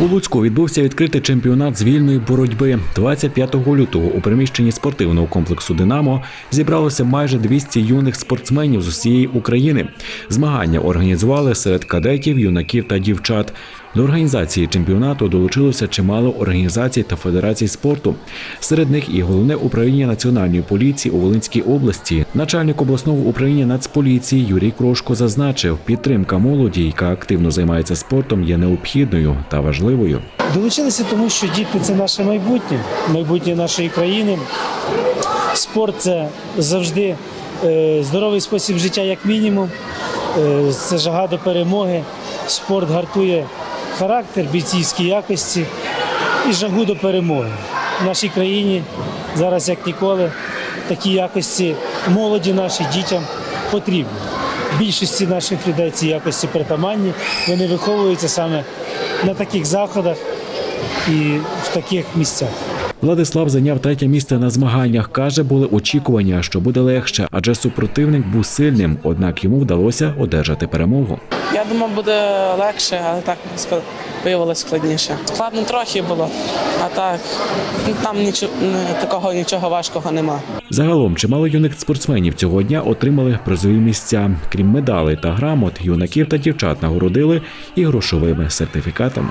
У Луцьку відбувся відкритий чемпіонат з вільної боротьби. 25 лютого у приміщенні спортивного комплексу Динамо зібралося майже 200 юних спортсменів з усієї України. Змагання організували серед кадетів, юнаків та дівчат. До організації чемпіонату долучилося чимало організацій та федерацій спорту. Серед них і головне управління національної поліції у Волинській області. Начальник обласного управління Нацполіції Юрій Крошко зазначив, підтримка молоді, яка активно займається спортом, є необхідною та важливою. Долучилися, тому що діти це наше майбутнє, майбутнє нашої країни. Спорт це завжди е, здоровий спосіб життя, як мінімум. Е, це жага до перемоги. Спорт гартує характер, бійцівські якості і жагу до перемоги. В нашій країні зараз, як ніколи, такі якості молоді нашій дітям потрібні. Більшості наших людей ці якості притаманні, вони виховуються саме на таких заходах і в таких місцях. Владислав зайняв третє місце на змаганнях. каже, були очікування, що буде легше, адже супротивник був сильним. Однак йому вдалося одержати перемогу. Я думав, буде легше, але так виявилось складніше. Складно трохи було, а так ну, там нічого такого нічого важкого нема. Загалом чимало юних спортсменів цього дня отримали призові місця. Крім медалей та грамот, юнаків та дівчат нагородили і грошовими сертифікатами.